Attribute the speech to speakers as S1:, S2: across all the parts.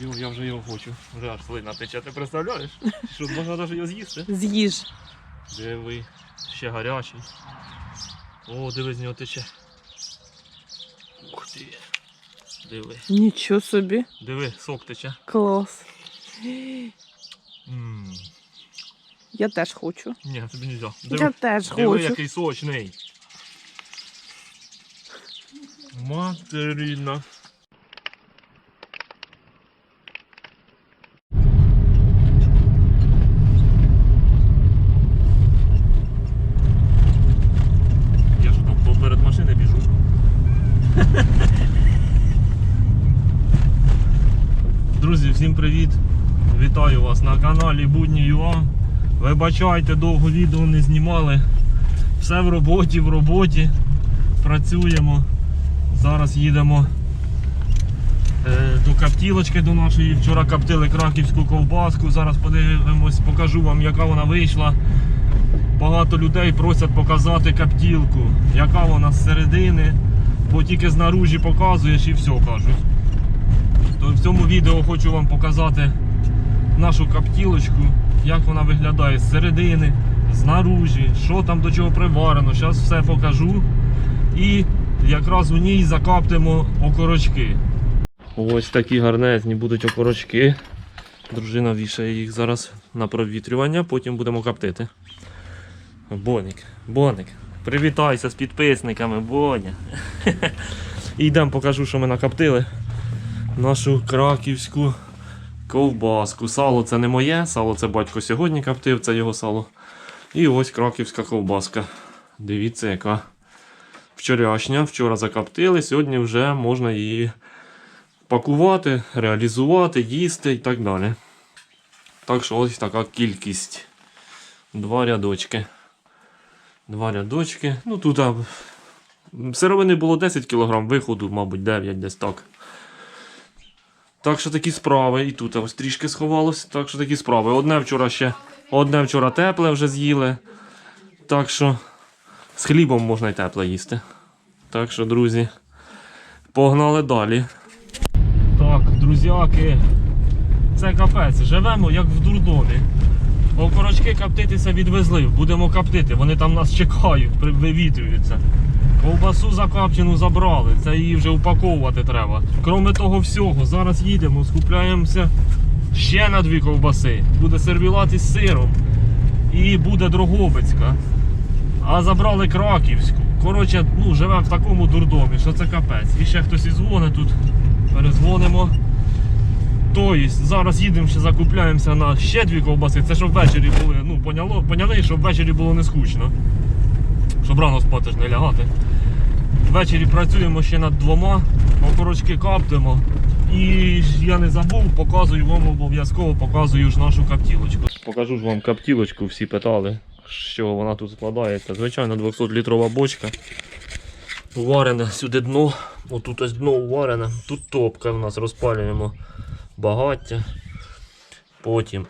S1: Йо, я вже його хочу. Вже аж слина тече, ти представляєш? Що можна навіть його з'їсти?
S2: З'їж.
S1: Диви, ще гарячий. О, диви, з нього тече. Ух ти. Диви.
S2: Нічого собі.
S1: Диви, сок тече.
S2: Клас.
S1: М.
S2: Я теж хочу.
S1: Ні, тобі не можна.
S2: Я теж
S1: диви
S2: хочу.
S1: який сочний. Материна. Я ж там поперед машини біжу. Друзі, всім привіт! Вітаю вас на каналі Будні ЮА. Вибачайте, довго відео не знімали. Все в роботі, в роботі. Працюємо. Зараз їдемо е, до каптілочки до нашої. Вчора коптили краківську ковбаску. Зараз подивимось, покажу вам, яка вона вийшла. Багато людей просять показати каптілку, яка вона з середини, бо тільки знаружі показуєш і все кажуть. То в цьому відео хочу вам показати нашу каптілочку, як вона виглядає з середини, знаружі, що там до чого приварено. Зараз все покажу. І якраз у ній закаптимо окорочки. Ось такі гарнезні будуть окорочки. Дружина вішає їх зараз на провітрювання, потім будемо коптити. Боник, Боник, привітайся з підписниками, Боня. Йдемо покажу, що ми накоптили. Нашу краківську ковбаску. Сало це не моє, сало це батько сьогодні коптив, це його сало. І ось краківська ковбаска. Дивіться, яка вчорашня. Вчора закоптили, сьогодні вже можна її пакувати, реалізувати, їсти і так далі. Так що ось така кількість. Два рядочки. Два рядочки. Ну тут а, сировини було 10 кг, виходу, мабуть, 9 десь так. Так що такі справи. І тут ось трішки сховалось. Так що такі справи. Одне вчора ще. Одне вчора тепле вже з'їли. Так що з хлібом можна й тепле їсти. Так що, друзі, погнали далі. Так, друзяки, це капець. Живемо як в дурдомі. Окорочки коптитися відвезли, будемо коптити, вони там нас чекають, вивітрюються. Ковбасу закапчену забрали, це її вже упаковувати треба. Кроме того всього, зараз їдемо, скупляємося ще на дві ковбаси. Буде сервілат із сиром і буде Дрогобицька. А забрали краківську. Коротше, ну, живемо в такому дурдомі, що це капець. І ще хтось із дзвонить тут. Перезвонимо. Тобто, зараз їдемо ще закупляємося на ще дві ковбаси. Це щоб ввечері були, ну, поняло, поняли, щоб ввечері було не скучно. Щоб рано спати ж не лягати. Ввечері працюємо ще над двома, окорочки каптимо. І я не забув, показую вам обов'язково показую ж нашу каптілочку. Покажу ж вам каптілочку, всі питали, чого вона тут складається. Звичайно, 200-літрова бочка. Уварене сюди дно, отут ось дно уварене, тут топка в нас розпалюємо багаття. Потім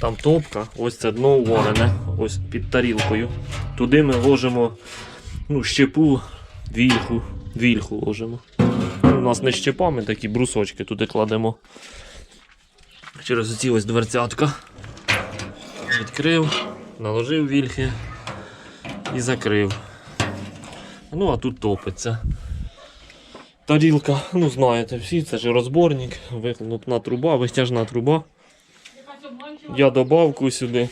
S1: там топка, ось це дно уварене, ось під тарілкою. Туди ми ложимо ну, щепу, вільху, вільху ложимо. Ну, У нас не щепами такі брусочки туди кладемо. Через оці ось дверцятка. Відкрив, наложив вільхи і закрив. Ну, а тут топиться. Тарілка, ну знаєте, всі, це ж розборник, вихлопна труба, витяжна труба. Я добавку сюди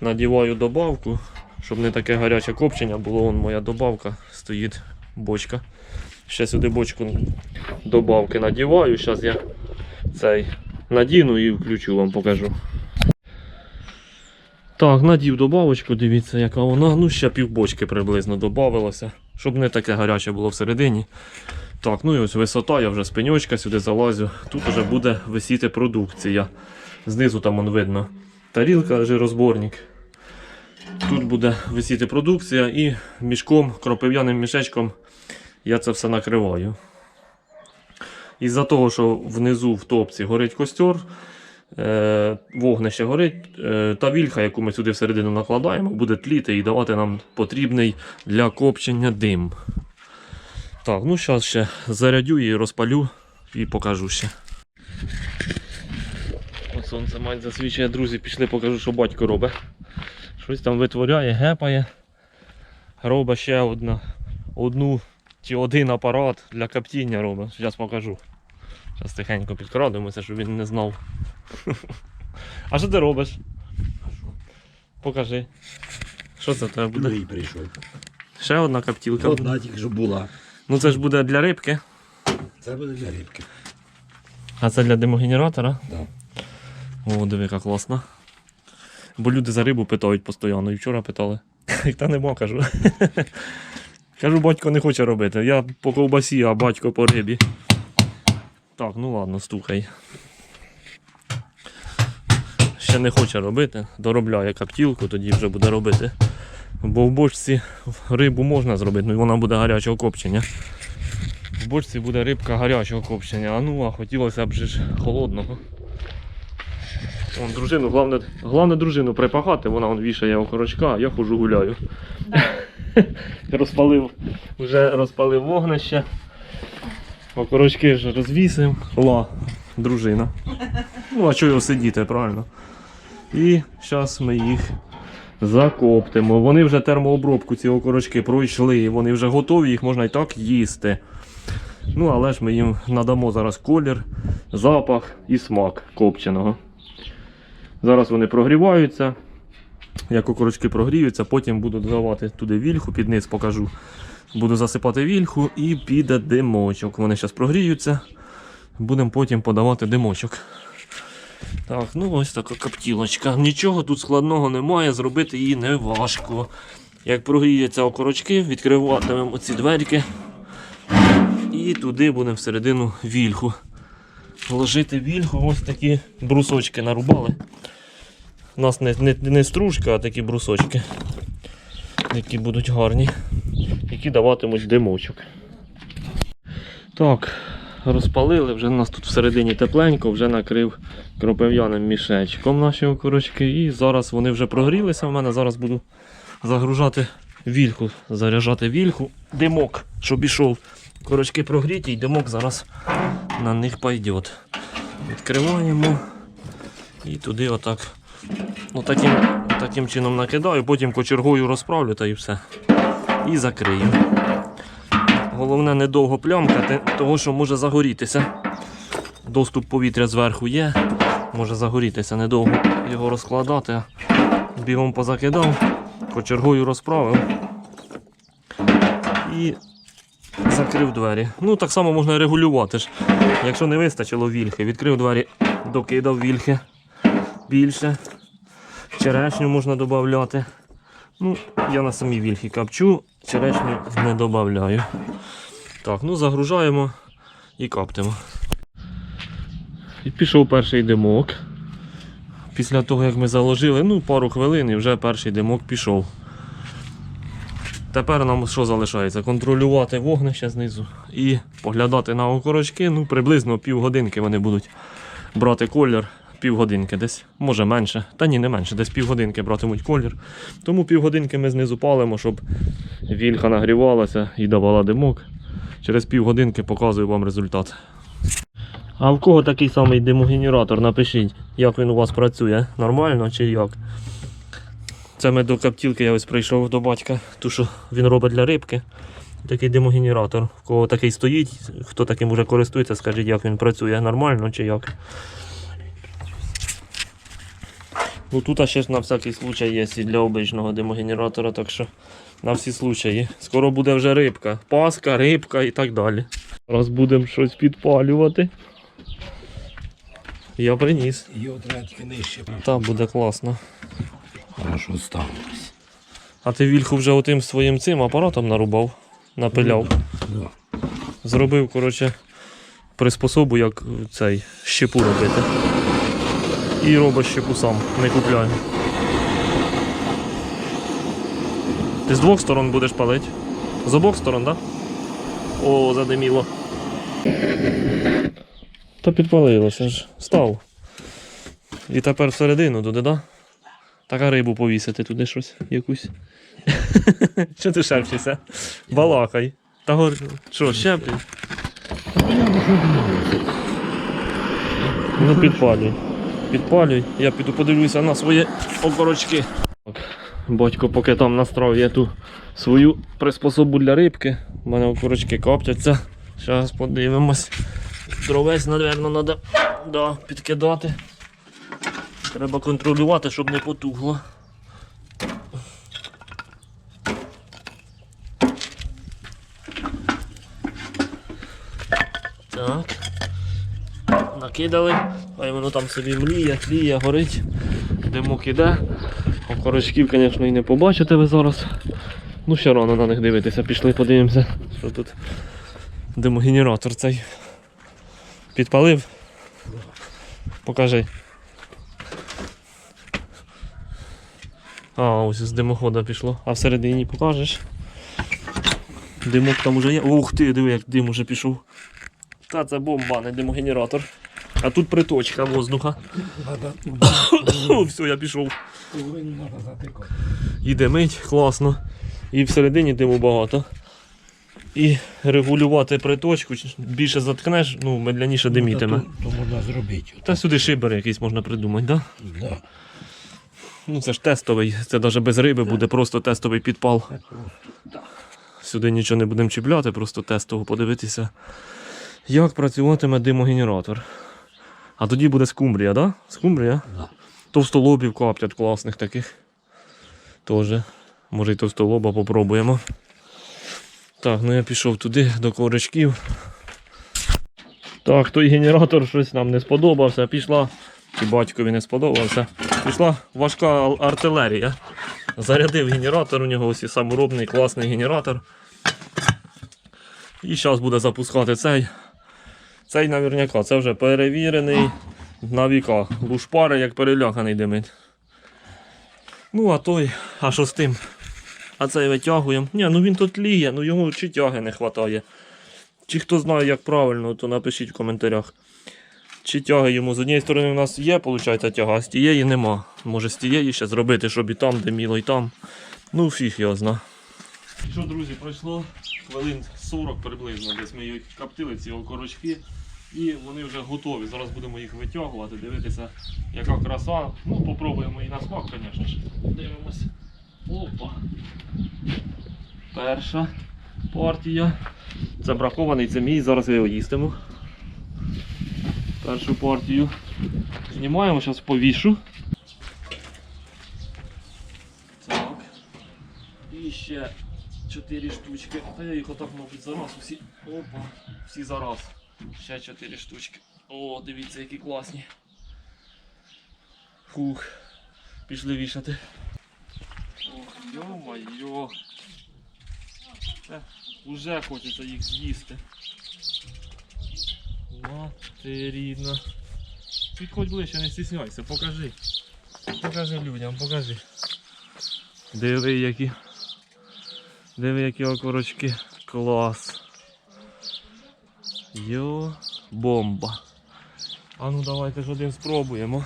S1: надіваю добавку, щоб не таке гаряче копчення було. Вон моя добавка стоїть бочка. Ще сюди бочку добавки надіваю. Зараз я цей надіну і включу вам покажу. Так, надів добавочку, дивіться, яка вона. Ну, ще півбочки приблизно додавалося, щоб не таке гаряче було всередині. Так, ну і ось висота, я вже з пеньочка сюди залазю. Тут вже буде висіти продукція. Знизу там он видно тарілка, жирозборник. Тут буде висіти продукція і мішком, кропив'яним мішечком я це все накриваю. Із-за того, що внизу в топці горить костер, е, вогнище горить, е, та вільха, яку ми сюди всередину накладаємо, буде тліти і давати нам потрібний для копчення дим. Так, ну зараз ще зарядю її, розпалю і покажу ще. Сонце мать засвічує, друзі, пішли, покажу, що батько робить. Щось там витворяє, гепає. Робить ще одна, одну чи один апарат для коптіння робить. Зараз покажу. Зараз тихенько підкрадемося, щоб він не знав. А що ти робиш? Покажи. Що це в тебе буде?
S3: Другий прийшов.
S1: Ще одна коптілка.
S3: Одна тільки що була.
S1: Ну це ж буде для рибки,
S3: Це буде для рибки.
S1: а це для димогенератора.
S3: Да.
S1: О, диви, яка класна. Бо люди за рибу питають постійно. І вчора питали. Та нема, кажу. Кажу, батько не хоче робити. Я по ковбасі, а батько по рибі. Так, ну ладно, стукай. Ще не хоче робити, доробляє каптілку, тоді вже буде робити. Бо в бочці рибу можна зробити, ну вона буде гарячого копчення. В бочці буде рибка гарячого копчення, а ну а хотілося б ж холодного. Вон, дружину, головне, головне дружину припахати, вона он вішає окорочка, а я хожу гуляю. розпалив, вже розпалив вогнище. Окорочки вже розвісив. Ла, дружина. Ну, а чого сидіти, правильно? І зараз ми їх закоптимо. Вони вже термообробку, ці окорочки пройшли, вони вже готові, їх можна і так їсти. Ну, але ж ми їм надамо зараз колір, запах і смак копченого. Зараз вони прогріваються. Як окорочки прогріються, потім буду додавати туди вільху, під низ покажу. Буду засипати вільху і піде димочок. Вони зараз прогріються. Будемо потім подавати димочок. Так, ну ось така коптілочка. Нічого тут складного немає, зробити її не важко. Як прогріються окорочки, відкриватимемо ці дверки. І туди будемо всередину вільху. Вложити вільху, ось такі брусочки нарубали. У нас не, не, не стружка, а такі брусочки, які будуть гарні, які даватимуть димочок. Так, розпалили, вже у нас тут всередині тепленько, вже накрив кропив'яним мішечком наші окорочки. І зараз вони вже прогрілися. в мене зараз буду загружати вільху, заряджати вільху, димок, щоб ішов. Корочки прогріті і димок зараз на них пойде. Відкриваємо і туди отак. Ну, таким, чином накидаю, потім кочергою розправлю та і все. І закрию. Головне недовго плямкати, того що може загорітися. Доступ повітря зверху є, може загорітися, недовго його розкладати. Бігом позакидав, кочергою розправив і закрив двері. Ну, так само можна регулювати ж. Якщо не вистачило вільхи, відкрив двері, докидав вільхи більше. Черешню можна додати. Ну, я на самій вільхі капчу, черешню не додаю. Так, ну загружаємо і каптимо. І пішов перший димок. Після того, як ми заложили, ну, пару хвилин і вже перший димок пішов. Тепер нам що залишається? Контролювати вогнище знизу і поглядати на окорочки. Ну, приблизно півгодинки вони будуть брати колір. Півгодинки десь, може менше. Та ні, не менше, десь півгодинки братимуть колір. Тому півгодинки ми знизу палимо, щоб вільха нагрівалася і давала димок. Через півгодинки показую вам результат. А в кого такий самий димогенератор? Напишіть, як він у вас працює. Нормально чи як? Це ми до каптілки я ось прийшов до батька, ту, що він робить для рибки. Такий димогенератор. В кого такий стоїть, хто таким уже користується, скажіть, як він працює, нормально чи як. Ну тут ще ж на всякий случай є і для обичного димогенератора, так що на всі случаї. Скоро буде вже рибка. Паска, рибка і так далі. Зараз будемо щось підпалювати. Я приніс.
S3: Його треба тільки нижче.
S1: Та буде класно.
S3: Хорошо ставилось.
S1: А ти вільху вже отим своїм цим апаратом нарубав, напиляв.
S3: Да.
S1: Зробив, коротше, приспособу, як цей щепу робити. І робиш щепу сам, не купляю. Ти з двох сторон будеш палити? З обох сторон, так? Да? О, задиміло. Та підпалилося ж. Став. І тепер всередину туди, да? Така рибу повісити туди щось якусь. Що ти шепчешся? Балакай. Та гор... Що, щеплі? Ну підпалюй. підпалюй. Я піду подивлюся на свої окорочки. Батько поки там настроює ту свою приспособу для рибки. У мене окорочки коптяться. Зараз подивимось. Дровець, напевно, треба да, підкидати. Треба контролювати, щоб не потугло. Так. Накидали, хай воно там собі мліє, тліє, горить, димок іде. Окорочків, звісно, і не побачите ви зараз. Ну, ще рано на них дивитися, пішли, подивимося, що тут димогенератор цей підпалив. Покажи. А, ось з димохода пішло. А всередині покажеш. Димок там уже є. Ух ти, диви, як дим уже пішов. Та це бомба, не димогенератор. А тут приточка воздуха. Все, я пішов. І димить, класно. І всередині диму багато. І регулювати приточку, більше заткнеш, ну, медляніше димітиме.
S3: То, то можна зробити.
S1: Та сюди шибер якийсь можна придумати, так? Да?
S3: Да.
S1: Ну це ж тестовий, це навіть без риби буде просто тестовий підпал. Сюди нічого не будемо чіпляти, просто тестово подивитися, як працюватиме димогенератор. А тоді буде скумбрія, так? Да? Скумбрія?
S3: Да.
S1: Товстолобів коптять класних таких. Тоже. Може і товстолоба попробуємо. Так, ну я пішов туди до корочків. Так, той генератор щось нам не сподобався. Пішла, і батькові не сподобався. Пішла важка артилерія. Зарядив генератор, у нього ось саморобний класний генератор. І зараз буде запускати цей. Цей наверняка, це вже перевірений на віка. Лушпари, як переляканий димить. Ну, а той, а що з тим? А цей витягуємо. Ні, ну він тут тліє, ну його чи тяги не вистачає. Чи хто знає, як правильно, то напишіть в коментарях. Чи тяги йому з однієї сторони у нас є, виходить, тяга, а з тієї нема. Може з тієї ще зробити, щоб і там диміло, і там. Ну, фіг його зна. Що, друзі, пройшло хвилин 40 приблизно, десь ми їх коптили, ці окорочки. І вони вже готові. Зараз будемо їх витягувати, дивитися, яка краса. Ну, попробуємо і на смак, звісно ж. Дивимося. Опа. Перша партія. Це бракований, це мій, зараз я його їстиму. Першу партію знімаємо, зараз повішу. Так. І ще 4 штучки. Та я їх отак, мабуть, зараз усі. Опа, всі зараз. Ще 4 штучки. О, дивіться, які класні. Фух. Пішли вішати. Ох, йо-майо. Уже хочеться їх з'їсти. Матеріна. Підходь ближче, не стісняйся, покажи. Покажи людям, покажи. Диви які. Диви які окорочки. Клас. Йо, бомба. А ну давайте ж один спробуємо.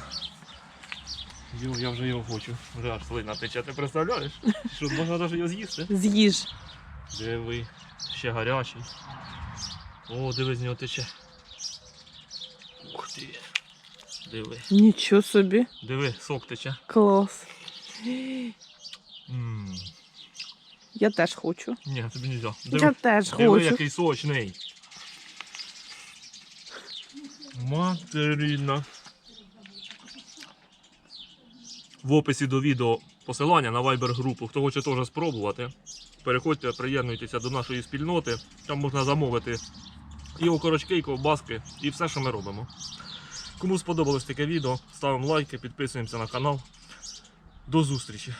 S1: Йо, я вже його хочу. Вже аж слина тече, ти представляєш? Що можна навіть його з'їсти?
S2: З'їж.
S1: Диви, ще гарячий. О, диви, з нього тече. Ух ти. Диви.
S2: Нічого собі.
S1: Диви, сок тече.
S2: Клас.
S1: М,
S2: Я теж хочу.
S1: Ні, тобі не можна.
S2: Я
S1: Диви,
S2: теж
S1: диви
S2: хочу.
S1: який сочний. Материна. В описі до відео посилання на Viber групу. Хто хоче теж спробувати, переходьте, приєднуйтеся до нашої спільноти. Там можна замовити і окорочки, і ковбаски, і все, що ми робимо. Кому сподобалось таке відео, ставимо лайки, підписуємося на канал. До зустрічі!